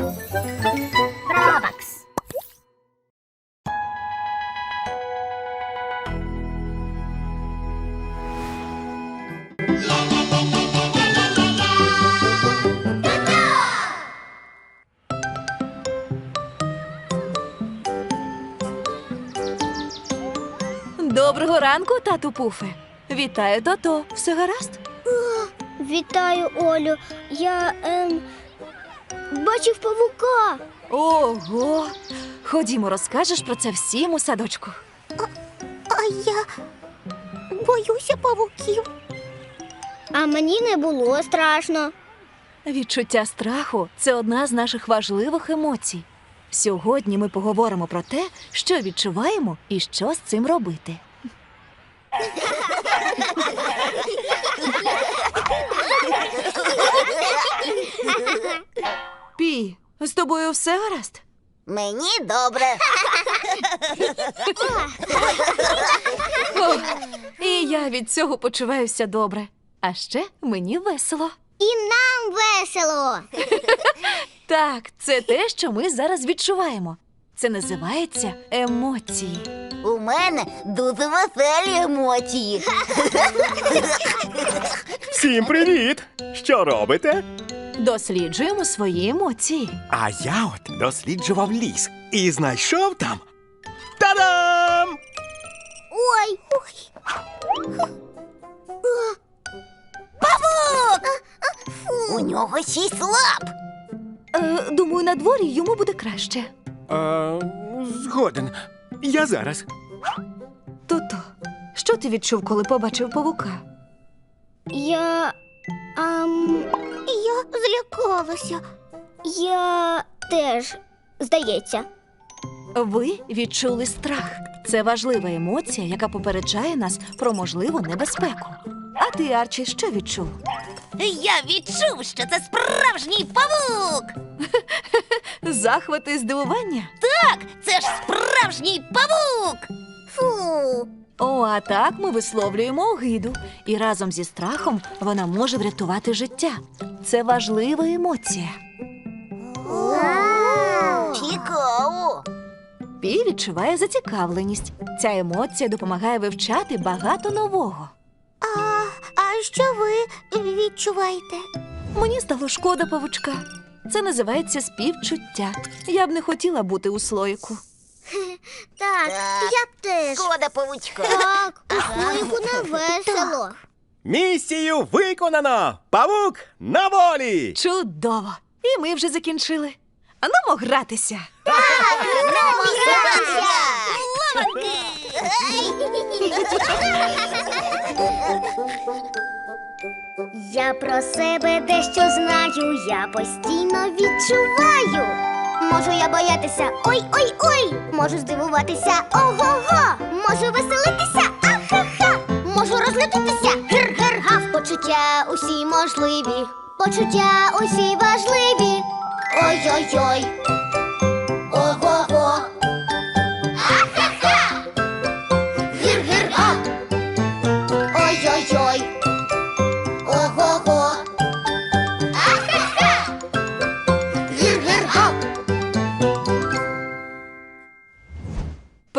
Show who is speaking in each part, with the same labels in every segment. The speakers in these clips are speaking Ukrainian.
Speaker 1: Робакс.
Speaker 2: Доброго ранку, тату Пуфе. Вітаю, Тото. Все гаразд?
Speaker 1: Вітаю, Олю. Я ем, бачив павука.
Speaker 2: Ого. Ходімо, розкажеш про це всім у садочку.
Speaker 1: А я боюся павуків. А мені не було страшно.
Speaker 2: Відчуття страху це одна з наших важливих емоцій. Сьогодні ми поговоримо про те, що відчуваємо і що з цим робити. Пі, з тобою все гаразд?
Speaker 3: Мені добре.
Speaker 2: О, і я від цього почуваюся добре. А ще мені весело.
Speaker 1: І нам весело.
Speaker 2: Так, це те, що ми зараз відчуваємо. Це називається емоції.
Speaker 3: У мене дуже веселі емоції.
Speaker 4: Всім привіт! Що робите?
Speaker 2: Досліджуємо свої емоції.
Speaker 4: А я от досліджував ліс і знайшов там. Та-дам!
Speaker 1: Ой.
Speaker 3: У нього шість лап.
Speaker 2: Е, думаю, на дворі йому буде краще.
Speaker 4: А, згоден. Я зараз.
Speaker 2: Тото, що ти відчув, коли побачив павука?
Speaker 1: Я. Ам, я злякалася. Я теж, здається.
Speaker 2: Ви відчули страх. Це важлива емоція, яка попереджає нас про можливу небезпеку. А ти, Арчі, що відчув?
Speaker 3: Я відчув, що це справжній павук.
Speaker 2: Захват і здивування?
Speaker 3: Так, це ж справжній павук. Фу.
Speaker 2: О, а так ми висловлюємо огиду, і разом зі страхом вона може врятувати життя. Це важлива емоція.
Speaker 3: Цікаво.
Speaker 2: Пі відчуває зацікавленість. Ця емоція допомагає вивчати багато нового.
Speaker 1: А, а що ви відчуваєте?
Speaker 2: Мені стало шкода павучка. Це називається співчуття. Я б не хотіла бути у слоїку.
Speaker 1: Так,
Speaker 3: Так.
Speaker 1: я теж.
Speaker 3: Шкода павучка.
Speaker 1: Так, у слоїку не весело.
Speaker 4: Місію виконано! Павук на волі!
Speaker 2: Чудово! І ми вже закінчили. А Анумо гратися.
Speaker 1: Я про себе дещо знаю, я постійно відчуваю. Можу я боятися, ой-ой-ой, можу здивуватися, ого-го, можу веселитися, ахаха, можу розлютитися, гир-гир-гав. Почуття усі можливі, почуття усі важливі. Ой-ой-ой.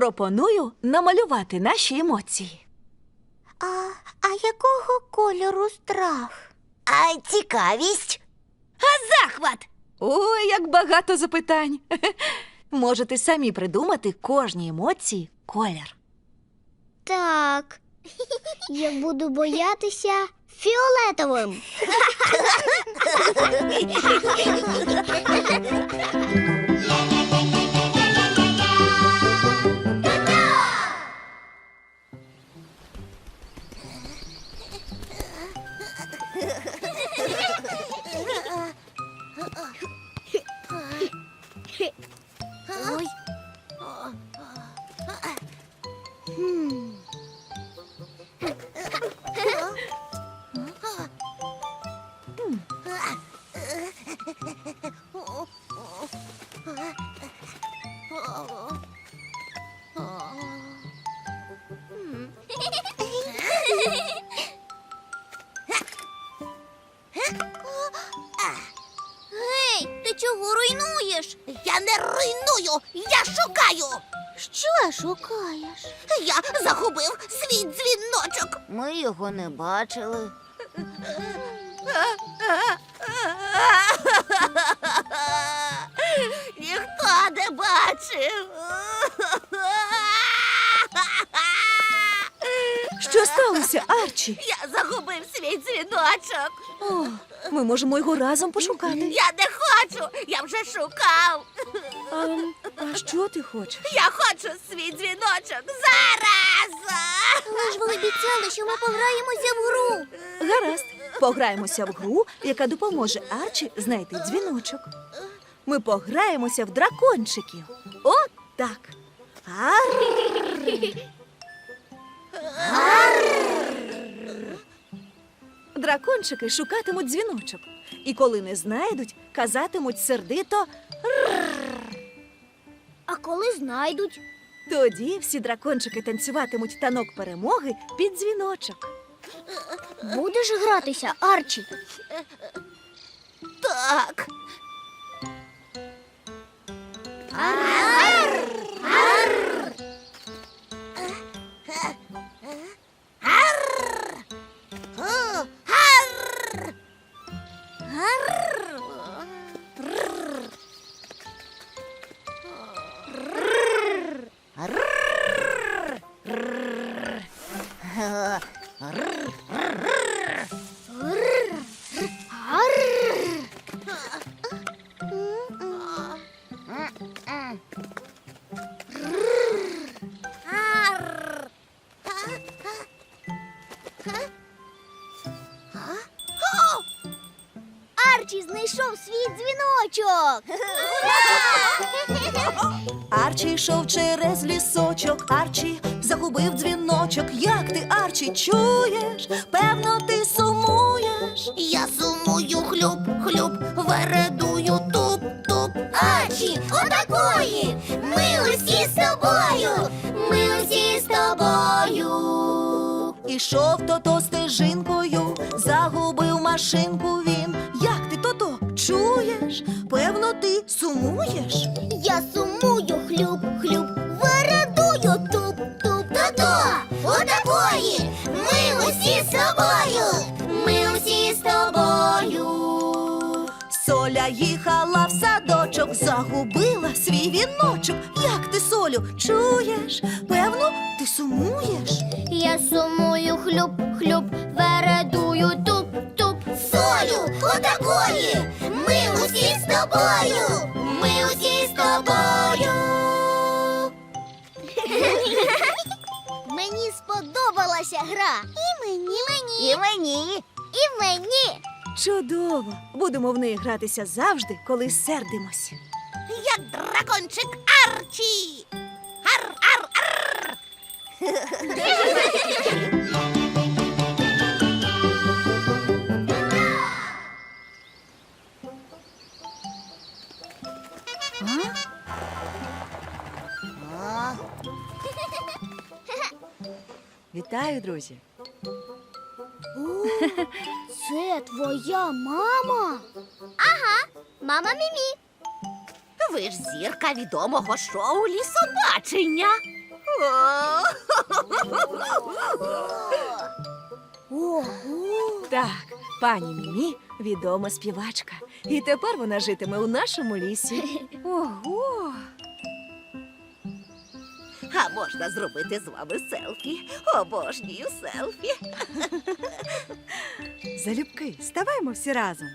Speaker 2: Пропоную намалювати наші емоції.
Speaker 1: А, а якого кольору страх?
Speaker 3: А цікавість? А захват?
Speaker 2: Ой, як багато запитань. Можете самі придумати кожній емоції колір.
Speaker 1: Так. Я буду боятися фіолетовим. Гей, ти чого руйнуєш?
Speaker 3: Я не руйную, я шукаю.
Speaker 1: Що шукаєш?
Speaker 3: Я загубив свій дзвіночок.
Speaker 1: Ми його не бачили.
Speaker 2: Сталося, Арчі?
Speaker 3: Я загубив свій дзвіночок.
Speaker 2: О, ми можемо його разом пошукати.
Speaker 3: Я не хочу, я вже шукав.
Speaker 2: А, а що ти хочеш?
Speaker 3: Я хочу свій дзвіночок зараз.
Speaker 1: Але ж ви обіцяли, що ми пограємося в гру.
Speaker 2: Гаразд, пограємося в гру, яка допоможе Арчі знайти дзвіночок. Ми пограємося в дракончиків. От так. Ар. Дракончики шукатимуть дзвіночок. І коли не знайдуть, казатимуть сердито.
Speaker 1: А коли знайдуть?
Speaker 2: Тоді всі дракончики танцюватимуть танок перемоги під дзвіночок.
Speaker 1: Будеш гратися, Арчі?
Speaker 3: Так.
Speaker 1: Арчі знайшов свій дзвіночок.
Speaker 2: Арчі йшов через лісочок, Арчі загубив дзвіночок. Як ти, Арчі, чуєш? Певно, ти сумуєш.
Speaker 3: Я сумую хлюб, хлюб, вередую туп, туп.
Speaker 1: Арчі, отакої! Ми усі з тобою! Ми усі з тобою!
Speaker 2: Ішов тото стежинкою, загубив машинку він. Як чуєш? Певно, ти сумуєш.
Speaker 1: Я сумую хлюб, хлюб, вередую туп, туп, то-то! Отакої! Ми усі з тобою! Ми усі з тобою!
Speaker 2: Соля їхала в садочок, загубила свій віночок. Як ти, Солю, чуєш? Певно, ти сумуєш.
Speaker 1: Я сумую хлюб, хлюб, вередую туп, солю, отакої! Ми усі з тобою! Ми усі з тобою! Мені сподобалася гра. І мені, мені, і мені, і мені.
Speaker 2: Чудово! Будемо в неї гратися завжди, коли сердимося.
Speaker 3: Як дракончик Арчі. Ар,
Speaker 2: Вітаю, друзі!
Speaker 1: Це твоя мама? Ага, мама Мімі.
Speaker 3: Ви ж зірка відомого шоу лісобачення. О,
Speaker 1: Ого!
Speaker 2: Так, пані Мімі відома співачка. І тепер вона житиме у нашому лісі. Ого!
Speaker 3: А можна зробити з вами селфі. Обожнюю селфі.
Speaker 2: Залюбки, ставаймо всі разом.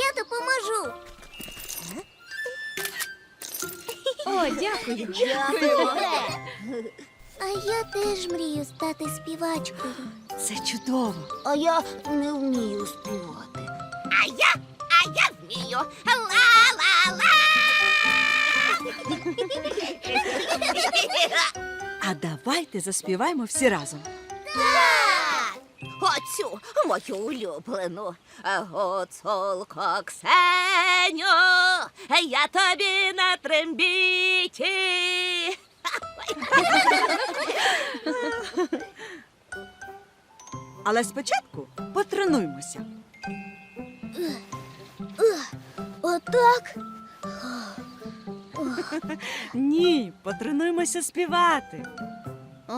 Speaker 1: Я допоможу.
Speaker 2: О, дякую.
Speaker 1: А я теж мрію стати співачкою.
Speaker 2: Це чудово.
Speaker 1: А я не вмію співати.
Speaker 3: А я, а я вмію. Ла-ла-ла.
Speaker 2: А давайте заспіваємо всі разом.
Speaker 1: Так!
Speaker 3: Оцю мою улюблену гуцулко Ксеню, я тобі на трембіті.
Speaker 2: Але спочатку потренуймося.
Speaker 1: Отак.
Speaker 2: Ні, потренуймося співати.
Speaker 1: А,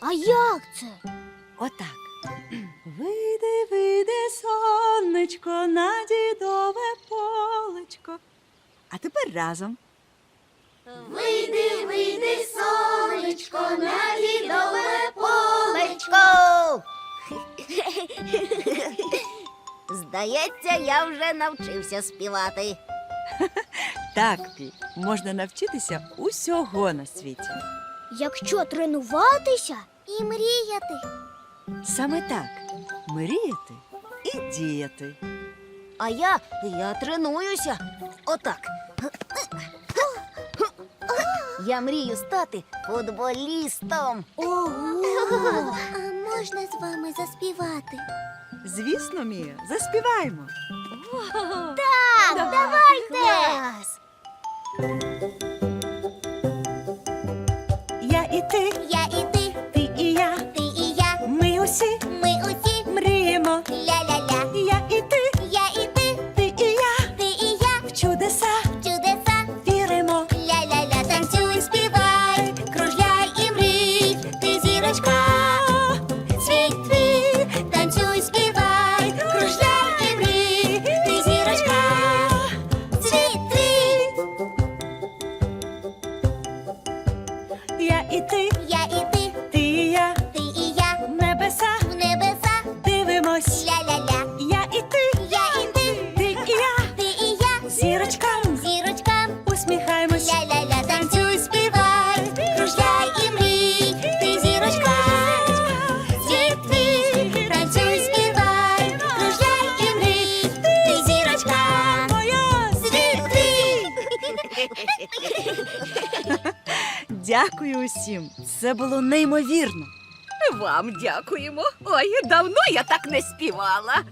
Speaker 1: а як це?
Speaker 2: Отак. Вийди, вийди, сонечко, на дідове полечко. А тепер разом.
Speaker 1: Вийди, вийди, сонечко, на дідове полечко.
Speaker 3: Здається, я вже навчився співати.
Speaker 2: Так, Пі, можна навчитися усього на світі.
Speaker 1: Якщо тренуватися і мріяти.
Speaker 2: Саме так мріяти і діяти.
Speaker 3: А я, я тренуюся. Отак. Я мрію стати футболістом.
Speaker 1: Ого! А можна з вами заспівати?
Speaker 2: Звісно, Мія, заспіваємо.
Speaker 1: Так, давайте!
Speaker 3: Клас!
Speaker 2: Я і ти,
Speaker 1: Я і ти,
Speaker 2: ти і я.
Speaker 1: ти і я,
Speaker 2: Ми усі
Speaker 1: ми усі
Speaker 2: Дякую усім. Це було неймовірно.
Speaker 5: Вам дякуємо. Ой, давно я так не співала.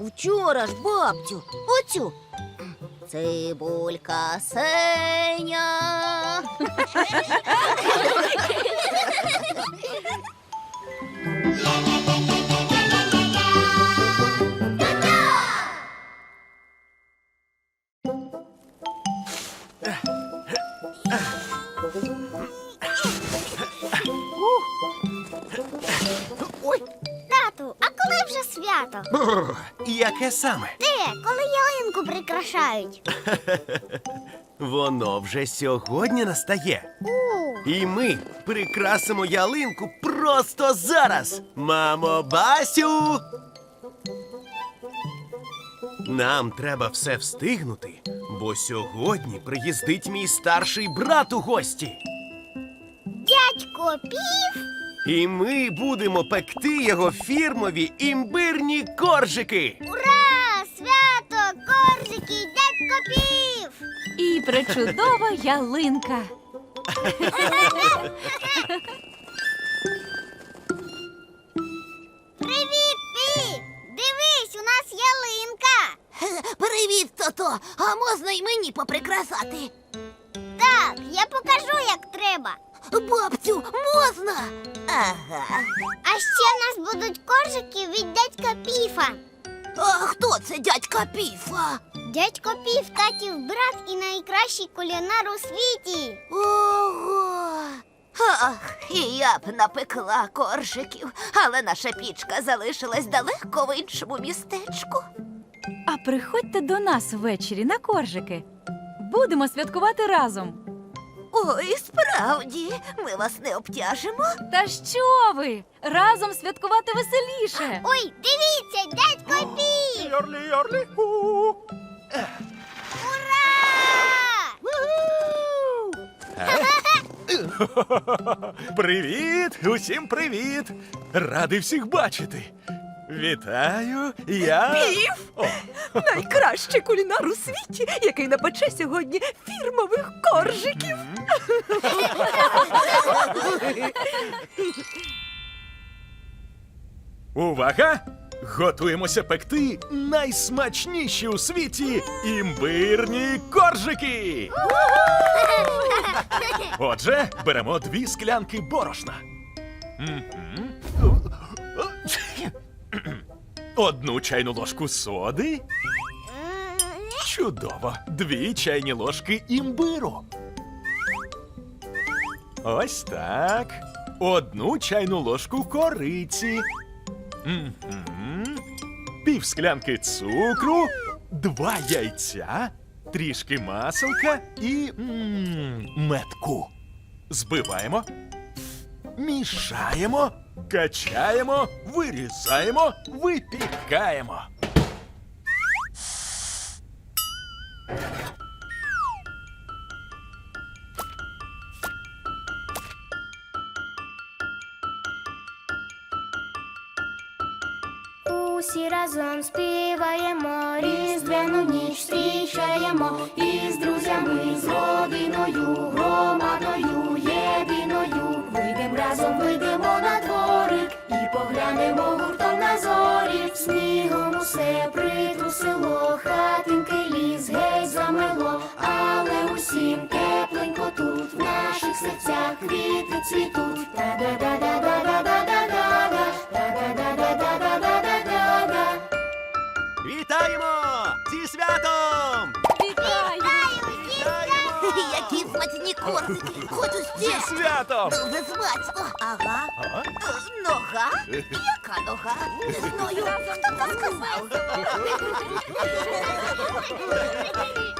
Speaker 3: Вчора ж, бабцю, оцю. Цибулька Сеня.
Speaker 4: яке саме?
Speaker 1: Де, коли ялинку прикрашають?
Speaker 4: Воно вже сьогодні настає.
Speaker 1: У,
Speaker 4: І ми прикрасимо ялинку просто зараз. Мамо, Басю! Нам треба все встигнути, бо сьогодні приїздить мій старший брат у гості.
Speaker 1: дядько пів.
Speaker 4: І ми будемо пекти його фірмові імбирні коржики.
Speaker 1: Ура! Свято, коржики, дядько пів!
Speaker 5: І причудова ялинка.
Speaker 1: Привіт, пів! Дивись, у нас ялинка!
Speaker 3: Привіт, тото. А можна й мені поприкрасати?
Speaker 1: Так, я покажу, як треба.
Speaker 3: Бабцю, можна? Ага.
Speaker 1: А ще в нас будуть коржики від дядька піфа.
Speaker 3: А хто це дядька Піфа?
Speaker 1: Дядько пів татів брат і найкращий кулінар у світі.
Speaker 3: Ого. Ах, і я б напекла коржиків, але наша пічка залишилась далеко в іншому містечку.
Speaker 5: А приходьте до нас ввечері на коржики. Будемо святкувати разом.
Speaker 3: Ой, справді, ми вас не обтяжимо.
Speaker 5: Та що ви? Разом святкувати веселіше.
Speaker 1: Ой, дивіться, дядько пів!
Speaker 4: Йорлі, йорлі.
Speaker 1: Ура!
Speaker 6: Привіт! Усім привіт! Радий всіх бачити. Вітаю, я.
Speaker 2: Пів!
Speaker 6: О,
Speaker 2: Найкращий кулінар у світі, який напече сьогодні фірмових коржиків.
Speaker 6: увага! Готуємося пекти найсмачніші у світі імбирні коржики. Отже, беремо дві склянки борошна. Одну чайну ложку соди. Чудово. Дві чайні ложки імбиру. Ось так. Одну чайну ложку кориці. Мгм. Пів склянки цукру, два яйця, трішки маселка і метку. Збиваємо, мішаємо, качаємо, вирізаємо, випікаємо.
Speaker 7: разом співаємо, різдвяну ніч зустрічаємо Із друзями, з родиною, громадою, єдиною. Вийдем разом, вийдемо на дворик і поглянемо гуртом на зорі. Снігом усе притрусило, хатинки ліс геть замело, але усім тепленько тут в наших серцях квіти цвітуть.
Speaker 4: Та-да-да-да-да-да.
Speaker 3: Які смачні коржики!
Speaker 6: Зі святом!
Speaker 3: Дуже смачно! Ага.
Speaker 6: А?
Speaker 3: Е, Нога? Яка нога? Не знаю. Хто так сказав?